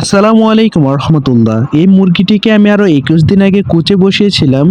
আসসালামু আলাইকুম রহমতুল্লাহ এই মুরগিটিকে আমি আরও একুশ দিন আগে কুচে বসিয়েছিলাম।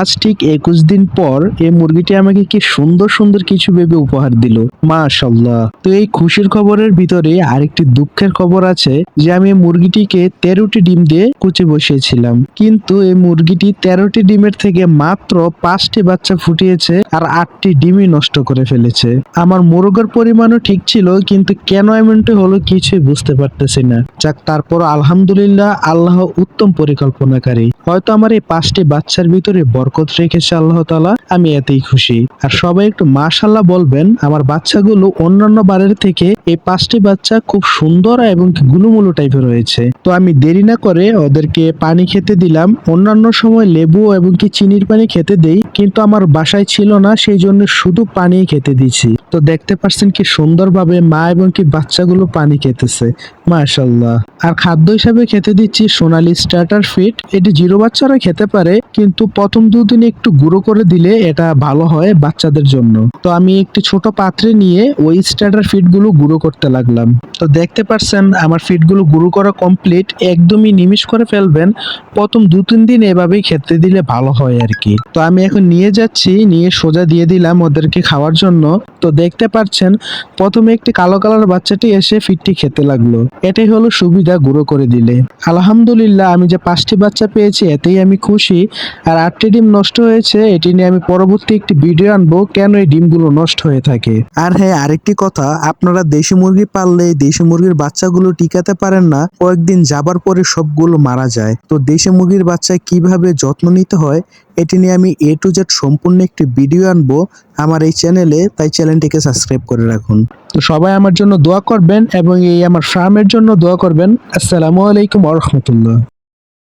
আজ ঠিক একুশ দিন পর এই মুরগিটি আমাকে কি সুন্দর সুন্দর কিছু ভেবে উপহার দিল। মাশাল্লাহ তো এই খুশির খবরের ভিতরে আরেকটি দুঃখের খবর আছে যে আমি মুরগিটিকে তেরোটি ডিম দিয়ে কুচে বসিয়েছিলাম। কিন্তু এই মুরগিটি তেরোটি ডিমের থেকে মাত্র পাঁচটি বাচ্চা ফুটিয়েছে আর আটটি ডিমই নষ্ট করে ফেলেছে। আমার মুরগের পরিমাণও ঠিক ছিল, কিন্তু কেন এমনটি হলো কিছুই বুঝতে পারতেছি না। যাক তারপর আলহামদুলিল্লাহ আল্লাহ উত্তম পরিকল্পনাকারী। হয়তো আমার এই পাঁচটি বাচ্চার ভিতরে বরকত রেখেছে আল্লাহ তালা আমি এতেই খুশি। আর সবাই একটু মাশাল্লাহ বলবেন, আমার বাচ্চাগুলো অন্যান্য বারের থেকে এই পাঁচটি বাচ্চা খুব সুন্দর এবং গুলুমুলু টাইপের রয়েছে। তো আমি দেরি না করে ওদেরকে পানি খেতে দিলাম। অন্যান্য সময় লেবু এবং কি চিনির পানি খেতে দেই, কিন্তু আমার বাসায় ছিল না সেই জন্য শুধু পানি খেতে দিছি তো দেখতে পাচ্ছেন কি সুন্দরভাবে মা এবং কি বাচ্চাগুলো পানি খেতেছে। মাশাল্লাহ আর খাদ্য হিসাবে খেতে দিচ্ছি সোনালি স্টার্টার ফিট এটি জিরো বাচ্চারা খেতে পারে, কিন্তু প্রথম দুদিন একটু গুঁড়ো করে দিলে এটা ভালো হয় বাচ্চাদের জন্য। তো আমি একটি ছোট পাত্রে নিয়ে ওই স্টার্টার ফিটগুলো গুঁড়ো করতে লাগলাম। তো দেখতে পাচ্ছেন আমার ফিটগুলো গুঁড়ো করা কমপ্লিট একদমই নিমিষ করে ফেলবেন। প্রথম দু তিন দিন এভাবেই খেতে দিলে ভালো হয় আর কি। তো আমি এখন নিয়ে যাচ্ছি, নিয়ে সোজা দিয়ে দিলাম ওদেরকে খাওয়ার জন্য। তো দেখতে পাচ্ছেন প্রথমে একটি কালো কালার বাচ্চাটি এসে ফিটটি খেতে লাগল। এটাই হলো সুবিধা গুঁড়ো করে দিলে। আলহামদুলিল্লাহ, আমি যে পাঁচটি বাচ্চা পেয়েছি, এতেই আমি খুশি। আর আটটি ডিম নষ্ট হয়েছে, এটি নিয়ে আমি পরবর্তী একটি ভিডিও আনব, কেন এই ডিমগুলো নষ্ট হয়ে থাকে। আর হ্যাঁ আরেকটি কথা, আপনারা দেশি মুরগি পাললে দেশি মুরগির বাচ্চাগুলো টিকাতে পারেন না, কয়েকদিন যাবার পরে সবগুলো মারা যায়। তো দেশি মুরগির বাচ্চা কীভাবে যত্ন নিতে হয়, এটি নিয়ে আমি এ টু জেড সম্পূর্ণ একটি ভিডিও আনব আমার এই চ্যানেলে, তাই চ্যানেলটিকে সাবস্ক্রাইব করে রাখুন। তো সবাই আমার জন্য দোয়া করবেন এবং এই আমার ফার্মের জন্য দোয়া করবেন। আসসালামু আলাইকুম রহমতুল্লাহ।